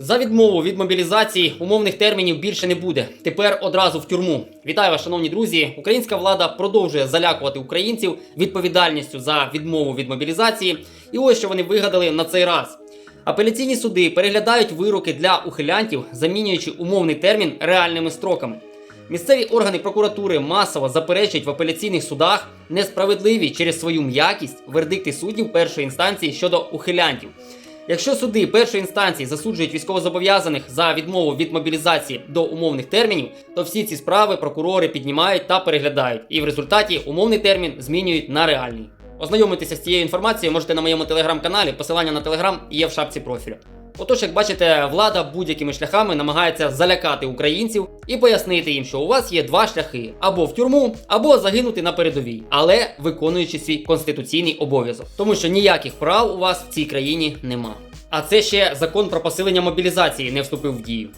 За відмову від мобілізації умовних термінів більше не буде. Тепер одразу в тюрму. Вітаю вас, шановні друзі. Українська влада продовжує залякувати українців відповідальністю за відмову від мобілізації. І ось що вони вигадали на цей раз. Апеляційні суди переглядають вироки для ухилянтів, замінюючи умовний термін реальними строками. Місцеві органи прокуратури масово заперечують в апеляційних судах несправедливі через свою м'якість вердикти суддів першої інстанції щодо ухилянтів. Якщо суди першої інстанції засуджують військовозобов'язаних за відмову від мобілізації до умовних термінів, то всі ці справи прокурори піднімають та переглядають, і в результаті умовний термін змінюють на реальний. Ознайомитися з цією інформацією можете на моєму телеграм-каналі. Посилання на телеграм є в шапці профілю. Отож, як бачите, влада будь-якими шляхами намагається залякати українців і пояснити їм, що у вас є два шляхи: або в тюрму, або загинути на передовій, але виконуючи свій конституційний обов'язок, тому що ніяких прав у вас в цій країні нема. А це ще закон про посилення мобілізації не вступив в дію.